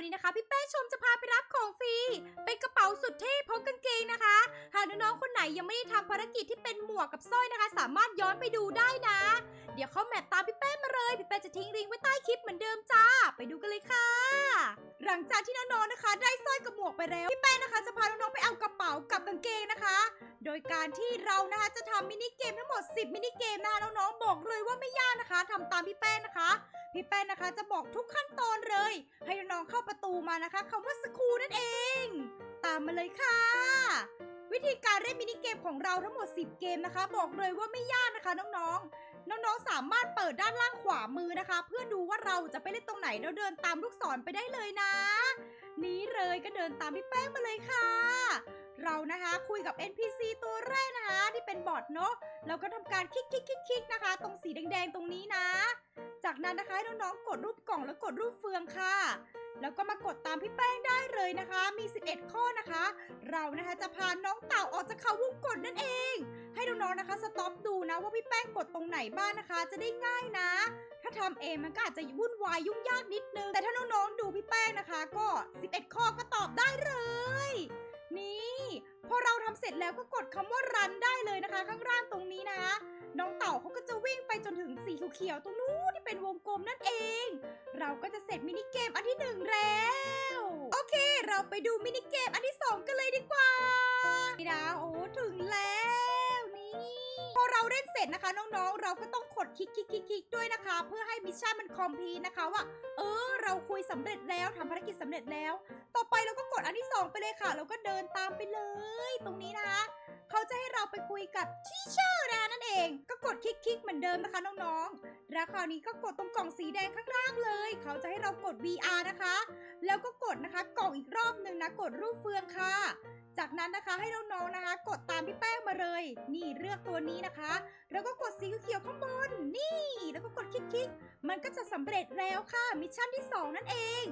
วันนี้นะคะพี่แป้ชมจะพาไปรับของฟรี เป็นกระเป๋าสุดเท่พร้อมกางเกงนะคะ หากน้องๆคนไหนยังไม่ได้ทำภารกิจที่เป็นหมวกกับสร้อยนะคะ สามารถย้อนไปดูได้นะ เดี๋ยวเขาแมปตามพี่แป้มาเลย พี่แป้จะทิ้งลิงก์ไว้ใต้คลิปเหมือนเดิมจ้า ไปดูกันเลยค่ะ หลังจากที่น้องๆนะคะ ได้สร้อยกับหมวกไปแล้วพี่แป้นะคะจะพาน้องๆไปเอากระเป๋ากับกางเกงนะคะ โดยการที่เรานะคะจะทำมินิเกมทั้งหมด 10มินิเกมนะคะน้องๆบอกเลยว่าไม่ยากนะคะทำตามพี่แป้นะคะ พี่แป้นนะคะจะบอกทุกขั้นตอนเลย ให้น้องๆเข้าประตูมานะคะคำว่าสคูนั่นเอง ตามมาเลยค่ะ วิธีการเล่นมินิเกมของเราทั้งหมด 10 เกมนะคะ บอกเลยว่าไม่ยากนะคะน้องๆ น้องๆสามารถเปิดด้านล่างขวามือนะคะ เพื่อดูว่าเราจะไปเล่นตรงไหนแล้วเดินตามลูกศรไปได้เลยนะ นี้เลยก็เดินตามพี่แป้งมาเลยค่ะ เรานะคะคุยกับ NPC ตัวแรกนะคะ ที่เป็นบอทเนาะเราก็ทำการคลิกคลิกคลิกคลิกนะคะ ตรงสีแดงๆตรงนี้นะ จากนั้นนะคะให้น้องๆกดรูปกล่องแล้วกดรูปเฟืองค่ะ แล้วก็มากดตามพี่แป้งได้เลยนะคะ มี 11 ข้อนะคะ เรานะคะจะพาน้องเต่าออกจากเขาวงกดนั่นเอง ให้น้องๆนะคะสต็อปดูนะว่าพี่แป้งกดตรงไหนบ้างนะคะ จะได้ง่ายนะถ้าทำเองมันก็อาจจะวุ่นวายยุ่งยากนิดนึง แต่ถ้าน้องๆดูพี่แป้งนะคะ ก็ 11 ข้อก็ตอบได้เลย นี่ พอเราทำเสร็จแล้วก็กดคำว่ารันได้เลยนะคะ ข้างล่างตรงนี้นะคะน้องเต่าเขาก็จะวิ่งไปจนถึงสีเขียวๆตรงนู้นที่เป็นวงกลมนั่นเอง เราก็จะเสร็จมินิเกมอันที่หนึ่งแล้ว โอเค เราไปดูมินิเกมอันที่สองกันเลยดีกว่า เล่นเสร็จนะคะ น้องๆ เราก็ต้องกดคลิกคลิกคลิกคลิกด้วยนะคะ เพื่อให้มิชชั่นมันคอมพลีนะคะว่า เออ เราคุยสำเร็จแล้วทำภารกิจสำเร็จแล้ว ต่อไปเราก็กดอันที่สองไปเลยค่ะ เราก็เดินตามไปเลย ตรงนี้นะคะเขาจะให้เราไปคุยกับทีเชอร์นะนั่นเอง ก็กดคลิกคลิกเหมือนเดิมนะคะน้องๆแล้วคราวนี้ก็กดตรงกล่องสีแดงข้างล่างเลย เขาจะให้เรากด VR นะคะ แล้วก็กดนะคะกล่องอีกรอบหนึ่งนะกดรูปเฟืองค่ะ จากนั้นนะคะให้น้องๆนะคะ กดตามพี่แป้งมาเลย นี่เลือกตัวนี้นะคะ แล้วก็กดสีเขียวข้างบน นี่ แล้วก็กดคลิกๆ มันก็จะสำเร็จแล้วค่ะ มิชชั่นที่ 2 นั่นเอง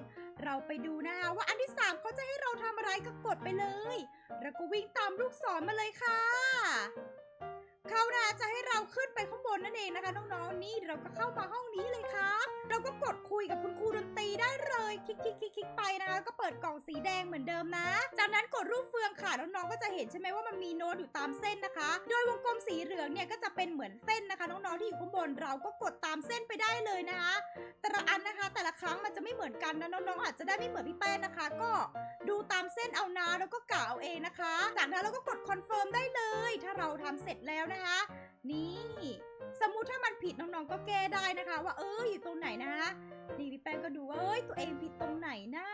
เราไปดูนะคะว่าอันที่ 3เขาจะให้เราทำอะไรก็กดไปเลย แล้วก็วิ่งตามลูกศรมาเลยค่ะ เขานะจะให้เราขึ้นไปข้างบนนั่นเองนะคะน้องๆ นี่เราก็เข้ามาห้องนี้เลยครับ เราก็กดคุยกับคุณครูดนตรีได้เลยคลิกคลิกคลิกคลิกไปนะคะก็เปิดกล่องสีแดงเหมือนเดิมนะ จากนั้นกดรูปเฟืองค่ะน้องๆก็จะเห็นใช่ไหมว่ามันมีโน้ตอยู่ตามเส้นนะคะ โดยวงกลมสีเหลืองเนี่ยก็จะเป็นเหมือนเส้นนะคะน้องๆที่อยู่ข้างบนเราก็กดตามเส้นไปได้เลยนะคะแต่ละอันนะคะ แต่ละครั้งมันจะไม่เหมือนกันนะน้องๆอาจจะได้ไม่เหมือนพี่แป้งนะคะ ก็ดูตามเส้นเอานะแล้วก็กะเอาเองนะคะ จากนั้นเราก็กดคอนเฟิร์มได้เลย ถ้าเราทำเสร็จแล้วนะคะ นี่ สมมุติถ้ามันผิดน้องๆก็แก้ได้นะคะ ว่าเอออยู่ตรงไหนนะนี่พี่แป้งก็ดูว่าเอ้ยตัวเองผิดตรงไหนนะ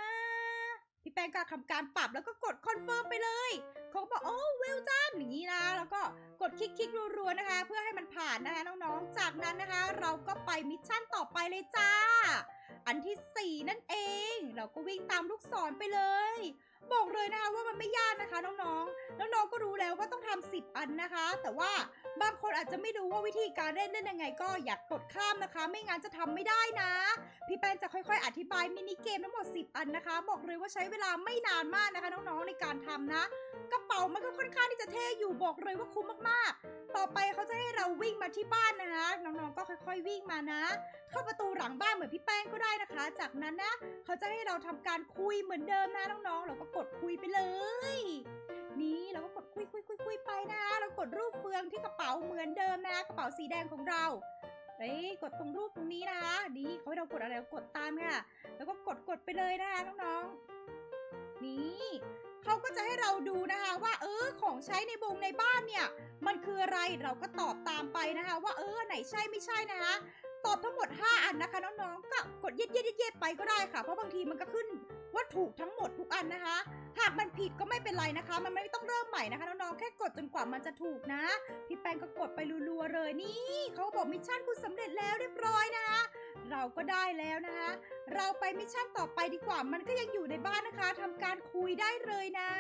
พี่แป้งก็ทำการปรับแล้วก็กดคอนเฟิร์มไปเลยเขาก็บอกโอ้เวลจันอย่างนี้นะ แล้วก็กดคลิกๆรัวๆนะคะ เพื่อให้มันผ่านนะคะน้องๆ จากนั้นนะคะ เราก็ไปมิชชั่นต่อไปเลยจ้า อันที่ 4 นั่นเอง เราก็วิ่งตามลูกศรไปเลย บอกเลยนะคะว่ามันไม่ยากนะคะน้องๆ น้องๆก็รู้แล้วว่าต้องทำ10 อันนะคะ แต่ว่าบางคนอาจจะไม่รู้ว่าวิธีการเล่นเล่นยังไง ก็อยากกดข้ามนะคะ ไม่งั้นจะทำไม่ได้นะ พี่แป้งจะค่อยๆ อธิบายมินิเกมทั้งหมด 10 อันนะคะ บอกเลยว่าใช้เวลาไม่นานมากนะคะน้องๆในการทำนะ กระเป๋ามันก็ค่อนข้างที่จะเท่อยู่บอกเลยว่าคุ้มมากๆ ต่อไปเขาจะให้เราวิ่งมาที่บ้านนะคะน้องๆก็ค่อย ๆ วิ่งมานะ เข้าประตูหลังบ้านเหมือนพี่แป้งก็ได้นะคะ จากนั้นนะเขาจะให้เราทำการคุยเหมือนเดิมนะน้องๆเราก็กดคุยไปเลย นี่เราก็กดคุยคุยคุยคุยไปนะคะเรากดรูปเฟืองที่กระเป๋าเหมือนเดิมนะกระเป๋าสีแดงของเราเอ้ยกดตรงรูปตรงนี้นะคะดีเขาให้เรากดอะไรเรากดตามค่ะ แล้วก็กดกดไปเลยนะคะน้องๆนี่เขาก็จะให้เราดูนะคะว่าเออของใช้ในวงในบ้านเนี่ยมันคืออะไรเราก็ตอบตามไปนะคะว่าเออไหนใช่ไม่ใช่นะคะตอบทั้งหมด 5 อันนะคะน้องๆก็กดเย็ดเย็ดเย็ดไปก็ได้ค่ะ เพราะบางทีมันก็ขึ้น ว่าถูกทั้งหมดทุกอันนะคะ หากมันผิดก็ไม่เป็นไรนะคะ มันไม่ต้องเริ่มใหม่นะคะน้องๆแค่กดจนกว่ามันจะถูกนะ พี่แป้งก็กดไปรัวๆเลยนี่เขาบอกมิชชั่นคุณสำเร็จแล้วเรียบร้อยนะคะเราก็ได้แล้วนะคะ เราไปมิชชั่นต่อไปดีกว่า มันก็ยังอยู่ในบ้านนะคะทำการคุยได้เลยนะ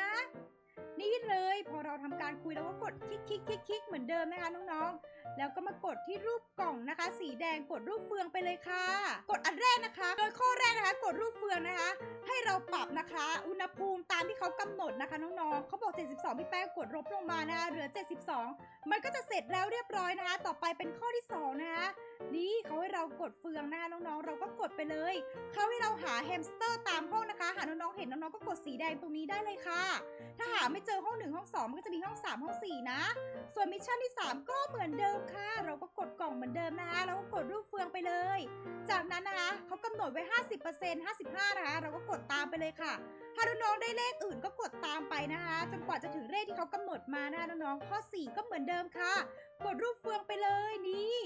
นี่เลยพอเราทำการคุยเราก็กดคลิกคลิกคลิกคลิกเหมือนเดิมนะคะน้องๆ แล้วก็มากดที่รูปกล่องนะคะ สีแดงกดรูปเฟืองไปเลยค่ะ กดอันแรกนะคะ โดยข้อแรกนะคะ กดรูปเฟืองนะคะ นะคะ อุณหภูมิตามที่เขากำหนดนะคะน้องๆเขาบอก 72 พี่แป้งกดลบลงมานะคะเหลือ 72 มันก็จะเสร็จแล้วเรียบร้อยนะคะ ต่อไปเป็นข้อที่ 2 นะคะนี่เขาให้เรากดเฟืองนะคะน้องๆ เราก็กดไปเลย เขาให้เราหาแฮมสเตอร์ตามห้องนะคะ หาน้องๆ เห็นน้องๆ ก็กดสีแดงตรงนี้ได้เลยค่ะ ถ้าหาไม่เจอห้อง 1 ห้อง 2 มันก็จะมีห้อง 3 ห้อง 4 นะ ส่วนมิชชั่นที่ 3 ก็เหมือนเดิมค่ะ เราก็กดกล่องเหมือนเดิมนะคะแล้วก็กดรูปเฟืองไปเลย จากนั้นนะคะเขากำหนดไว้ 50% 55 นะคะ เราก็กดตามไปเลยค่ะ ถ้าน้องๆได้เลขอื่นก็กดตามไปนะคะจนกว่าจะถึงเลขที่เขากำหนดมานะคะน้องๆข้อ 4 ก็เหมือนเดิมค่ะ กดรูปเฟืองไปเลยนี่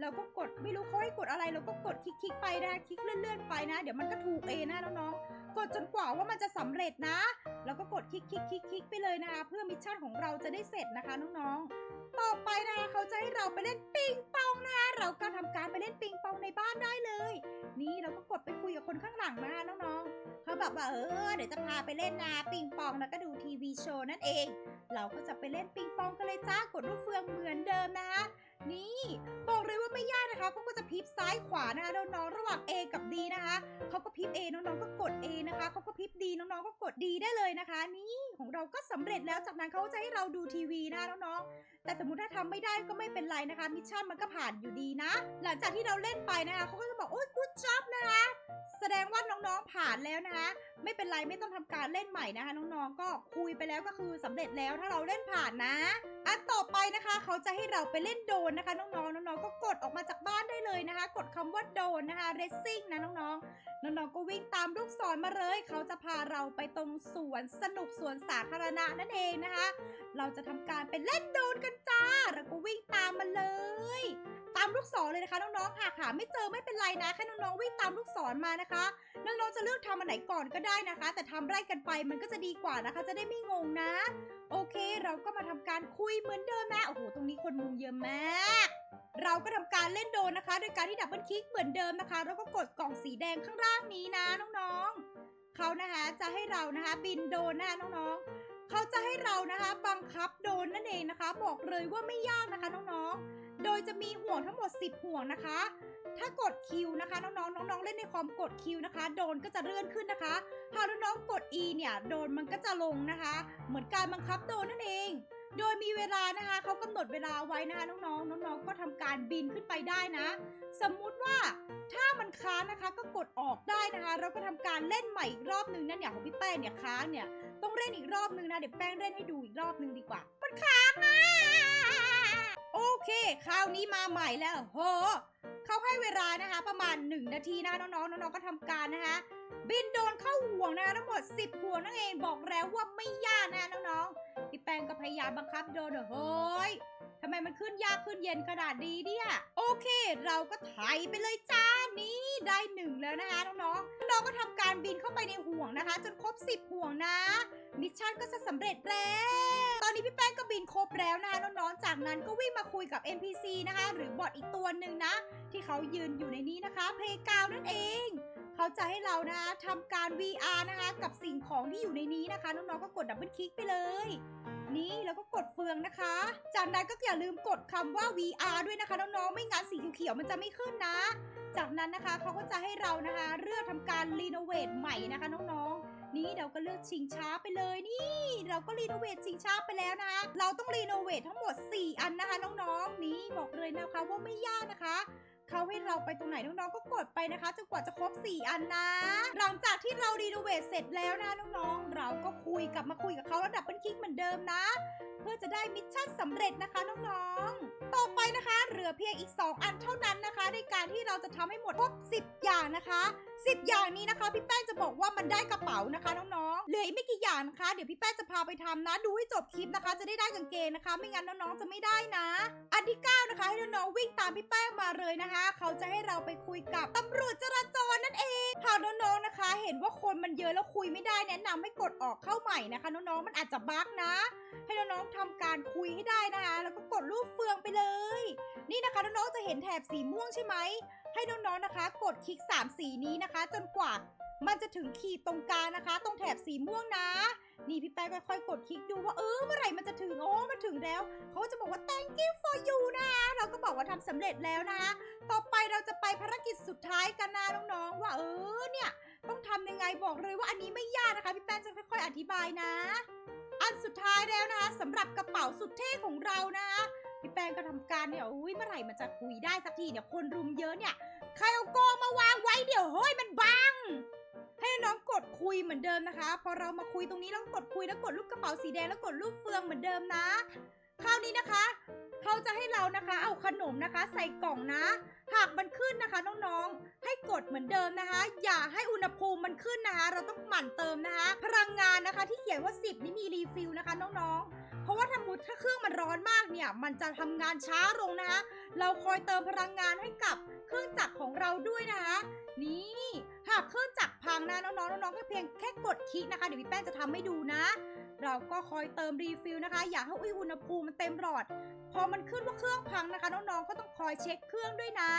เราก็กดไม่รู้เขาให้กดอะไร เราก็กดคลิกๆไปนะคะคลิกเลื่อนๆไปนะ เดี๋ยวมันก็ถูกเองนะน้องๆ กดจนกว่าว่ามันจะสำเร็จนะ แล้วก็กดคลิกคลิกคลิกคลิกไปเลยนะคะ เพื่อมิชชั่นของเราจะได้เสร็จนะคะน้องๆ ต่อไปนะคะเขาจะให้เราไปเล่นปิงปองนะคะเราก็ทำการไปเล่นปิงปองในบ้านได้เลย นี่เราก็กดไปคุยกับคนข้างหลังนะคะน้องๆเขาแบบว่าเออเดี๋ยวจะพาไปเล่นนาปิงปองแล้วก็ดูทีวีโชว์นั่นเอง เราก็จะไปเล่นปิงปองกันเลยจ้ากดลูกเฟืองเหมือนเดิมนะคะนี่บอกเลยว่าไม่ยากนะคะเขาก็จะพิบซ้ายขวานะคะน้องๆระหว่าง A กับ D นะคะเขาก็พิบ A น้องๆก็กด A นะคะเขาก็พิบ D น้องๆก็กด D ได้เลยนะคะ นี่ของเราก็สำเร็จแล้วจากนั้นเขาก็จะให้เราดูทีวีนะคะน้องๆแต่สมมติถ้าทำไม่ได้ก็ไม่เป็นไรนะคะมิชชั่นมันก็ผ่านอยู่ดีนะ หลังจากที่เราเล่นไปนะคะเขาก็จะบอกโอ้ย good job นะคะแสดงว่าน้องๆผ่านแล้วนะคะ ไม่เป็นไรไม่ต้องทำการเล่นใหม่นะคะ น้องๆก็คุยไปแล้วก็คือสำเร็จแล้วถ้าเราเล่นผ่านนะ อันต่อไปนะคะ เขาจะให้เราไปเล่นโดนนะคะ น้องๆน้องๆก็กดออกมาจากบ้านได้เลยนะคะ กดคำว่าโดนนะคะ racing นะน้องๆน้องๆก็วิ่งตามลูกศรมาเลย เขาจะพาเราไปตรงสวนสนุกสวนสาธารณะนั่นเองนะคะ เราจะทำการไปเล่นโดนกันจ้าเราก็วิ่งตามมาเลย ตามลูกศรเลยนะคะน้องๆหากหาไม่เจอไม่เป็นไรนะแค่น้องๆวิ่งตามลูกศรมานะคะน้องๆจะเลือกทำอันไหนก่อนก็ได้นะคะ แต่ทำไร่กันไปมันก็จะดีกว่านะคะ จะได้ไม่งงนะ โอเค เราก็มาทำการคุยเหมือนเดิมนะโอ้โหตรงนี้คนมุงเยอะมาก เราก็ทำการเล่นโดนนะคะ โดยการที่ดับเบิลคลิกเหมือนเดิมนะคะ แล้วก็กดกล่องสีแดงข้างล่างนี้นะน้องๆเขานะคะจะให้เรานะคะบินโดนนะคะน้องๆเขาจะให้เรานะคะบังคับโดนนั่นเองนะคะ บอกเลยว่าไม่ยากนะคะน้องๆ โดยจะมีห่วงทั้งหมด 10 ห่วงนะคะ ถ้ากดคิวนะคะ น้องๆ น้องๆ เล่นในคอมกดคิวนะคะ โดนก็จะเลื่อนขึ้นนะคะถ้าน้องๆ กด E เนี่ย โดนมันก็จะลงนะคะ เหมือนการบังคับโดนนั่นเอง โดยมีเวลานะคะเขากำหนดเวลาไว้นะคะน้องๆ น้องๆ ก็ทำการบินขึ้นไปได้นะ สมมุติว่าถ้ามันค้างนะคะก็กดออกได้นะคะ เราก็ทำการเล่นใหม่อีกรอบนึงนั่นอย่างของพี่แป้งเนี่ยค้างเนี่ย ต้องเล่นอีกรอบนึงนะ เดี๋ยวแป้งเล่นให้ดูอีกรอบนึงดีกว่า มันค้างอะ โอเค คราวนี้มาใหม่แล้วโหเขาให้เวลานะคะ ประมาณ 1 นาทีนะคะน้องๆน้องๆก็ทำการนะคะ บินโดนเข้าห่วงนะคะทั้งหมด 10 ห่วงนั่นเองบอกแล้วว่าไม่ยากนะน้องๆพี่แปงก็พยายามบังคับโดนเฮ้ยทำไมมันขึ้นยากขึ้นเย็นขนาดนี้เนี่ยโอเค เราก็ไถไปเลยจ้านี่ได้หนึ่งแล้วนะคะน้องๆน้องๆก็ทำการบินเข้าไปในห่วงนะคะ จนครบ 10 ห่วงนะ มิชชั่นก็จะสำเร็จแล้ว อนนี้พี่แป้งก็บินครบแล้วนะคะน้องๆ จากนั้นก็วิ่งมาคุยกับ NPC นะคะ หรือบอทอีกตัวหนึ่งนะ ที่เขายืนอยู่ในนี้นะคะเพลกาวนั่นเอง เขาจะให้เรานะคะทำการ VR นะคะกับสิ่งของที่อยู่ในนี้นะคะ น้องๆ ก็กดดับเบิลคลิกไปเลย นี่แล้วก็กดเฟืองนะคะ จากนั้นก็อย่าลืมกดคำว่า VR ด้วยนะคะน้องๆ ไม่งั้นสีเขียวๆมันจะไม่ขึ้นนะ จากนั้นนะคะเขาก็จะให้เรานะคะเลือกทำการรีโนเวทใหม่นะคะน้องๆ นี่เราก็เลือกชิงช้าไปเลยนี่ เราก็รีโนเวทชิงช้าไปแล้วนะคะ เราต้องรีโนเวททั้งหมด 4 อันนะคะน้องๆ นี่บอกเลยนะคะว่าไม่ยากนะคะเขาให้เราไปตรงไหนน้องๆ ก็กดไปนะคะจนกว่าจะครบ 4 อันนะ หลังจากที่เรารีโนเวทเสร็จแล้วนะน้องๆ เราก็คุยกลับมาคุยกับเขาระดับเป็นคิกเหมือนเดิมนะ เพื่อจะได้มิชชั่นสำเร็จนะคะน้องๆ ต่อไปนะคะ เหลือเพียงอีก 2 อันเท่านั้นนะคะ ในการที่เราจะทำให้หมดครบ 10 อย่างนะคะ10 อย่างนี้นะคะ พี่แป้งจะบอกว่ามันได้กระเป๋านะคะน้องๆเหลืออีกไม่กี่อย่างนะคะเดี๋ยวพี่แป้งจะพาไปทำนะ ดูให้จบคลิปนะคะ จะได้ได้กางเกงนะคะ ไม่งั้นน้องๆจะไม่ได้นะ อันที่9นะคะให้น้องๆวิ่งตามพี่แป้งมาเลยนะคะ เขาจะให้เราไปคุยกับตำรวจจราจรนั่นเองหากน้องๆนะคะ เห็นว่าคนมันเยอะแล้วคุยไม่ได้แนะนำให้กดออกเข้าใหม่นะคะ น้องๆมันอาจจะบั๊กนะ ให้น้องๆทำการคุยให้ได้นะคะ แล้วก็กดรูปเฟืองไปเลย นี่นะคะน้องๆจะเห็นแถบสีม่วงใช่ไหม ให้น้องๆนะคะ กดคลิก 3 สีนี้นะคะ จนกว่ามันจะถึงขีดตรงกลางนะคะ ตรงแถบสีม่วงนะ นี่พี่แป้งค่อยๆกดคลิกดูว่าเออเมื่อไหร่มันจะถึงโอ้มันถึงแล้ว เขาจะบอกว่า thank you for you นะคะเราก็บอกว่าทำสำเร็จแล้วนะคะต่อไปเราจะไปภารกิจสุดท้ายกันนะน้องๆว่าเออเนี่ยต้องทำยังไงบอกเลยว่าอันนี้ไม่ยากนะคะ พี่แป้งจะค่อยๆอธิบายนะ อันสุดท้ายแล้วนะคะสำหรับกระเป๋าสุดเท่ของเรานะคะ พี่แป้งก็ทำการเนี่ยอุ้ยเมื่อไหร่มันจะคุยได้สักทีเนี่ยคนรุมเยอะเนี่ยใครเอาโกงมาวางไว้เดี๋ยวเฮ้ยมันบัง ให้น้องกดคุยเหมือนเดิมนะคะ พอเรามาคุยตรงนี้แล้วกดคุยแล้วกดรูปกระเป๋าสีแดงแล้วกดรูปเฟืองเหมือนเดิมนะ คราวนี้นะคะเขาจะให้เรานะคะ เอาขนมนะคะ ใส่กล่องนะ หากมันขึ้นนะคะน้องๆ ให้กดเหมือนเดิมนะคะ อย่าให้อุณหภูมิมันขึ้นนะคะ เราต้องหมั่นเติมนะคะ พลังงานนะคะที่เขียนว่า 10 นี่มีรีฟิลนะคะน้องๆ เพราะว่าถ้ามุดถ้าเครื่องมันร้อนมากเนี่ย มันจะทำงานช้าลงนะคะเราคอยเติมพลังงานให้กับเครื่องจักรของเราด้วยนะคะนี่หากเครื่องจักรพังนะน้องๆน้องๆก็เพียงแค่กดคลิกนะคะเดี๋ยวพี่แป้งจะทำให้ดูนะ เราก็คอยเติมรีฟิลนะคะ อย่าให้อุณหภูมิมันเต็มหลอด พอมันขึ้นว่าเครื่องพังนะคะน้องๆก็ต้องคอยเช็คเครื่องด้วยนะ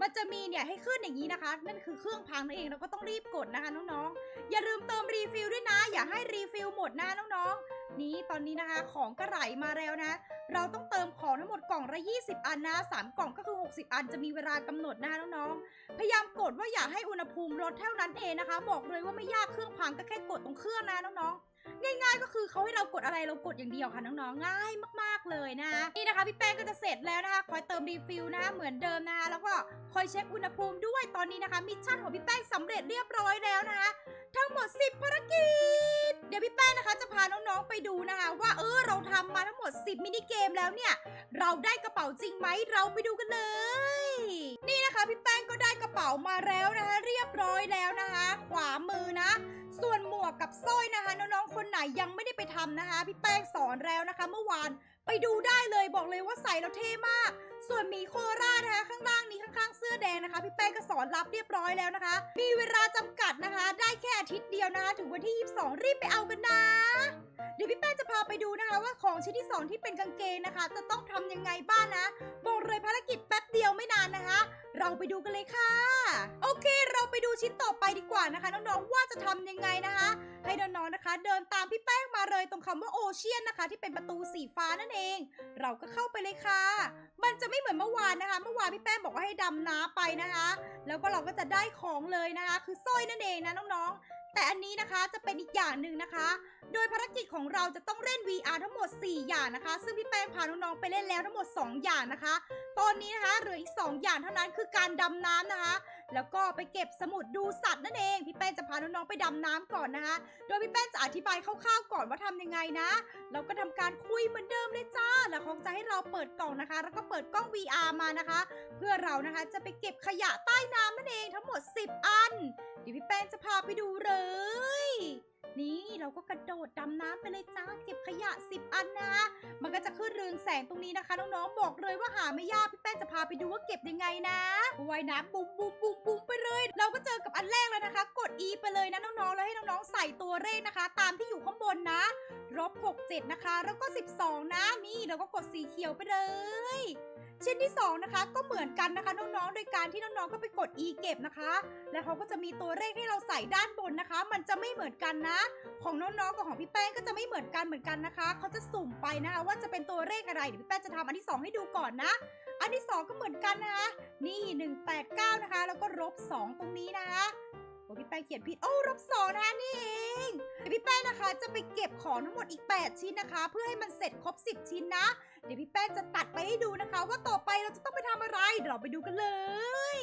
มันจะมีเนี่ยให้ขึ้นอย่างนี้นะคะ นั่นคือเครื่องพังนั่นเองเราก็ต้องรีบกดนะคะน้องๆ อย่าลืมเติมรีฟิลด้วยนะ อย่าให้รีฟิลหมดนะน้องๆ นี่ตอนนี้นะคะของก็ไหลมาแล้วนะ เราต้องเติมของทั้งหมดกล่องละ 20 อันนะ3กล่องก็คือ 60 อันจะมีเวลากำหนดนะคะน้องๆ พยายามกดว่าอย่าให้อุณหภูมิลดเท่านั้นเองนะคะ บอกเลยว่าไม่ยากเครื่องพังก็แค่กดตรงเครื่องนะน้องๆ ง่ายๆก็คือเขาให้เรากดอะไรเรากดอย่างเดียวค่ะน้องๆ ง่ายมากๆเลยนะคะนี่นะคะพี่แป้งก็จะเสร็จแล้วนะคะคอยเติมรีฟิลนะคะเหมือนเดิมนะคะแล้วก็คอยเช็คอุณหภูมิด้วยตอนนี้นะคะมิชชั่นของพี่แป้งสำเร็จเรียบร้อยแล้วนะคะทั้งหมด 10ภารกิจ เดี๋ยวพี่แป้งนะคะจะพาน้องๆไปดูนะคะ ว่าเออเราทำมาทั้งหมด 10 มินิเกมแล้วเนี่ย เราได้กระเป๋าจริงไหมเราไปดูกันเลย นี่นะคะพี่แป้งก็ได้กระเป๋ามาแล้วนะคะ เรียบร้อยแล้วนะคะ ขวามือนะ ส่วนหมวกกับสร้อยนะคะ น้องๆคนไหนยังไม่ได้ไปทำนะคะ พี่แป้งสอนแล้วนะคะ เมื่อวานไปดูได้เลยบอกเลยว่าใส่แล้วเท่มาก ส่วนหมีโคราชนะคะข้างล่างนี้ข้างๆเสื้อแดงนะคะ พี่แป้งก็สอนรับเรียบร้อยแล้วนะคะ มีเวลาจำกัดนะคะ ได้แค่อาทิตย์เดียวนะคะ ถึงวันที่ 22 รีบไปเอากันนะเดี๋ยวพี่แป้งจะพาไปดูนะคะ ว่าของชิ้นที่สองที่เป็นกางเกงนะคะ จะต้องทำยังไงบ้างนะบอกเลยภารกิจแป๊บเดียวไม่นานนะคะ เราไปดูกันเลยค่ะ โอเค เราไปดูชิ้นต่อไปดีกว่านะคะ น้องๆว่าจะทำยังไงนะคะ ให้น้องๆนะคะ เดินตามพี่แป้งมาเลยตรงคำว่าโอเชียนนะคะ ที่เป็นประตูสีฟ้านั่นเอง เราก็เข้าไปเลยค่ะ มันจะไม่เหมือนเมื่อวานนะคะ เมื่อวานพี่แป้งบอกว่าให้ดำน้ำไปนะคะ แล้วก็เราก็จะได้ของเลยนะคะ คือสร้อยนั่นเองนะน้องๆ แต่อันนี้นะคะจะเป็นอีกอย่างหนึ่งนะคะ โดยภารกิจของเราจะต้องเล่น VR ทั้งหมด 4 อย่างนะคะ ซึ่งพี่แป้งพาน้องๆไปเล่นแล้วทั้งหมด 2 อย่างนะคะ ตอนนี้นะคะเหลืออีก 2 อย่างเท่านั้นคือการดำน้ำนะคะ แล้วก็ไปเก็บสมุดดูสัตว์นั่นเอง พี่แป้งจะพาน้องๆไปดำน้ำก่อนนะคะ โดยพี่แป้งจะอธิบายคร่าวๆก่อนว่าทำยังไงนะ เราก็ทำการคุยเหมือนเดิมเลยจ้า แล้วเขาจะให้เราเปิดกล่องนะคะ แล้วก็เปิดกล้อง VR มานะคะ เพื่อเรานะคะจะไปเก็บขยะใต้น้ำนั่นเองทั้งหมด 10 อัน เดี๋ยวพี่แป้งจะพาไปดูเลย นี่เราก็กระโดดดำน้ำไปเลยจ้า เก็บขยะ 10 อันนะ มันก็จะขึ้นเรืองแสงตรงนี้นะคะน้องๆบอกเลยว่าหาไม่ยากพี่แป้งจะพาไปดูว่าเก็บยังไงนะว่ายน้ำบุ้มบุ้มบุ้มบุ้มไปเลย เราก็เจอกับอันแรกแล้วนะคะ กด E ไปเลยนะน้องๆ แล้วให้น้องๆ ใส่ตัวเลขนะคะ ตามที่อยู่ข้างบนนะลบ67 นะคะ แล้วก็ 12 นะนี่เราก็กดสีเขียวไปเลยชิ้นที่ 2 นะคะ ก็เหมือนกันนะคะน้องๆ โดยการที่น้องๆ ก็ไปกด E เก็บนะคะ แล้วเขาก็จะมีตัวเลขให้เราใส่ด้านบนนะคะ มันจะไม่เหมือนกันนะ ของน้องๆ กับของพี่แป้งก็จะไม่เหมือนกันเหมือนกันนะคะ เขาจะสุ่มไปนะคะว่าจะเป็นตัวเลขอะไร เดี๋ยวพี่แป้งจะทำอันที่ 2 ให้ดูก่อนนะ อันที่ 2 ก็เหมือนกันนะคะ นี่ 189 นะคะ แล้วก็ลบ2ตรงนี้นะคะโอ้พี่แป้งเขียนผิด โอ้ลบ2นะคะนี่เองเดี๋ยวพี่แป้งนะคะจะไปเก็บของทั้งหมดอีก 8 ชิ้นนะคะ เพื่อให้มันเสร็จครบ 10 ชิ้นนะ เดี๋ยวพี่แป้งจะตัดไปให้ดูนะคะ ว่าต่อไปเราจะต้องไปทำอะไรเดี๋ยวเราไปดูกันเลย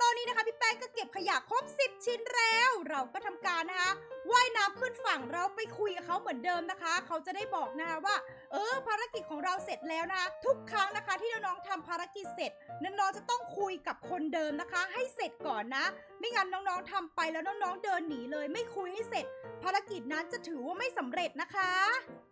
ตอนนี้นะคะพี่แป้งก็เก็บขยะครบ 10 ชิ้นแล้ว เราก็ทำการนะคะว่ายน้ำขึ้นฝั่งเราไปคุยกับเขาเหมือนเดิมนะคะ เขาจะได้บอกนะคะว่า เออ ภารกิจของเราเสร็จแล้วนะคะทุกครั้งนะคะที่น้องๆทำภารกิจเสร็จน้องๆจะต้องคุยกับคนเดิมนะคะ ให้เสร็จก่อนนะ ไม่งั้นน้องๆทำไปแล้วน้องๆเดินหนีเลย ไม่คุยให้เสร็จ ภารกิจนั้นจะถือว่าไม่สำเร็จนะคะ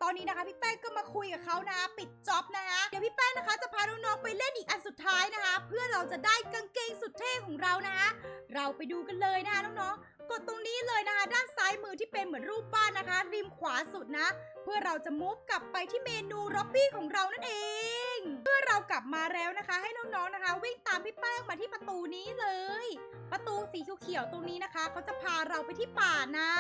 ตอนนี้นะคะพี่แป้งก็มาคุยกับเขานะคะปิดจ็อบนะคะเดี๋ยวพี่แป้งนะคะจะพาน้องๆไปเล่นอีกอันสุดท้ายนะคะ เพื่อเราจะได้กางเกงสุดเท่ของเรานะคะเราไปดูกันเลยนะคะน้องๆกดตรงนี้เลยนะคะ ด้านซ้ายมือที่เป็นเหมือนรูปบ้านนะคะ ริมขวาสุดนะเพื่อเราจะมูฟกลับไปที่เมนูร็อบบี้ของเรานั่นเอง เมื่อเรากลับมาแล้วนะคะ ให้น้องๆนะคะ วิ่งตามพี่แป้งมาที่ประตูนี้เลย ประตูสีเขียวๆตรงนี้นะคะเขาจะพาเราไปที่ป่านะ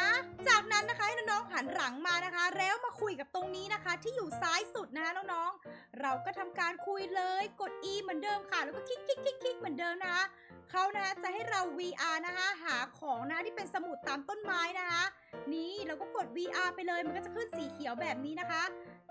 จากนั้นนะคะให้น้องๆหันหลังมานะคะ แล้วมาคุยกับตรงนี้นะคะ ที่อยู่ซ้ายสุดนะคะน้องๆเราก็ทำการคุยเลยกด E เหมือนเดิมค่ะ แล้วก็คลิกคลิกคลิกคลิกเหมือนเดิมนะคะเขานะคะจะให้เรา VR นะคะหาของนะคะที่เป็นสมุดตามต้นไม้นะคะ นี่เราก็กด VR ไปเลยมันก็จะขึ้นสีเขียวแบบนี้นะคะ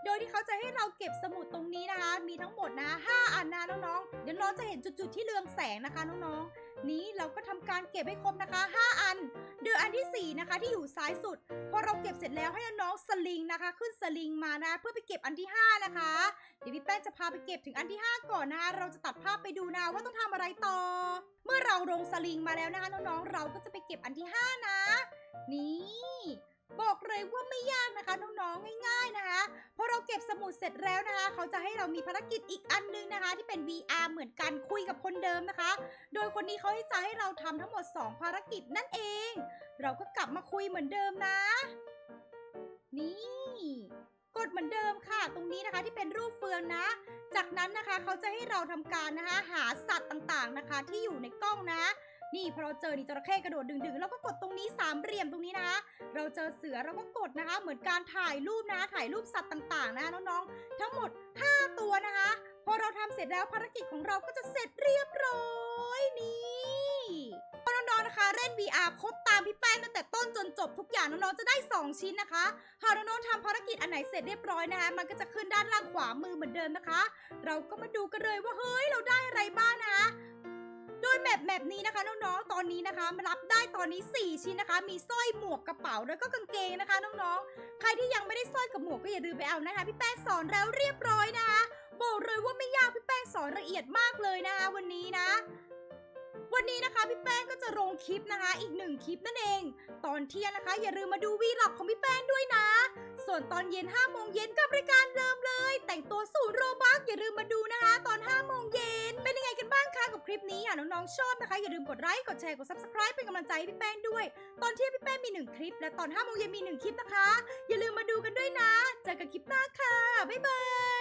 โดยที่เขาจะให้เราเก็บสมุดตรงนี้นะคะ มีทั้งหมดนะ5อันนะน้องๆ เดี๋ยวน้องจะเห็นจุดๆที่เรืองแสงนะคะน้องๆ นี้เราก็ทำการเก็บให้ครบนะคะ 5 อัน เดืออันที่ 4 นะคะ ที่อยู่ซ้ายสุด พอเราเก็บเสร็จแล้วให้น้องสลิงนะคะ ขึ้นสลิงมานะ เพื่อไปเก็บอันที่ 5 นะคะ เดี๋ยวพี่แป้งจะพาไปเก็บถึงอันที่ 5 ก่อนนะคะ เราจะตัดภาพไปดูนะว่าต้องทำอะไรต่อ เมื่อเราลงสลิงมาแล้วนะคะน้องๆ เราก็จะไปเก็บอันที่ 5 นะ นี่ บอกเลยว่าไม่ยากนะคะน้องๆง่าย ๆนะคะพอเราเก็บสมุดเสร็จแล้วนะคะ เขาจะให้เรามีภารกิจอีกอันนึงนะคะ ที่เป็น VR เหมือนกันคุยกับคนเดิมนะคะ โดยคนนี้เขาจะให้เราทำทั้งหมด 2 ภารกิจนั่นเอง เราก็กลับมาคุยเหมือนเดิมนะ นี่กดเหมือนเดิมค่ะ ตรงนี้นะคะที่เป็นรูปเฟืองนะ จากนั้นนะคะเขาจะให้เราทำการนะคะ หาสัตว์ต่างๆนะคะ ที่อยู่ในกล้องนะ นี่พอเราเจอนี่จระเข้กระโดดดึงๆแล้วก็กดตรงนี้สามเหลี่ยมตรงนี้นะเราเจอเสือเราก็กดนะคะ เหมือนการถ่ายรูปนะถ่ายรูปสัตว์ต่างๆ นะน้องๆ ทั้งหมด 5 ตัวนะคะ พอเราทำเสร็จแล้วภารกิจของเราก็จะเสร็จเรียบร้อยนี่พอน้องๆนะคะเล่น VR ครบตามพี่แป้งตั้งแต่ต้นจนจบทุกอย่างน้องๆจะได้ 2 ชิ้นนะคะหากน้องๆทำภารกิจอันไหนเสร็จเรียบร้อยนะคะ มันก็จะขึ้นด้านล่างขวามือเหมือนเดิมนะคะ เราก็มาดูกันเลยว่าเฮ้ยเราได้อะไรบ้างนะคะ โดยแบบแบบนี้นะคะน้องๆ ตอนนี้นะคะรับได้ตอนนี้ 4 ชิ้นนะคะ มีสร้อยหมวกกระเป๋าแล้วก็กางเกงนะคะน้องๆ ใครที่ยังไม่ได้สร้อยกับหมวกก็อย่าลืมไปเอานะคะ พี่แป้งสอนแล้วเรียบร้อยนะคะบอกเลยว่าไม่ยากพี่แป้งสอนละเอียดมากเลยนะคะวันนี้นะวันนี้นะคะพี่แป้งก็จะลงคลิปนะคะ อีกหนึ่งคลิปนั่นเอง ตอนเที่ยงนะคะ อย่าลืมมาดูวีล็อกของพี่แป้งด้วยนะ ส่วนตอนเย็น5โมงเย็นกับรายการเดิมเลย แต่งตัวสูตรโรบักอย่าลืมมาดูนะคะ ตอน5โมงเย็นเป็นยังไงกันบ้างคะกับคลิปนี้อะน้องๆชอบนะคะ อย่าลืมกดไลค์กดแชร์กด subscribe เป็นกำลังใจให้พี่แป้งด้วย ตอนเที่ยงพี่แป้งมีหนึ่งคลิป และตอน5โมงเย็นมีหนึ่งคลิปนะคะ อย่าลืมมาดูกันด้วยนะเจอกันคลิปหน้าค่ะบ๊ายบาย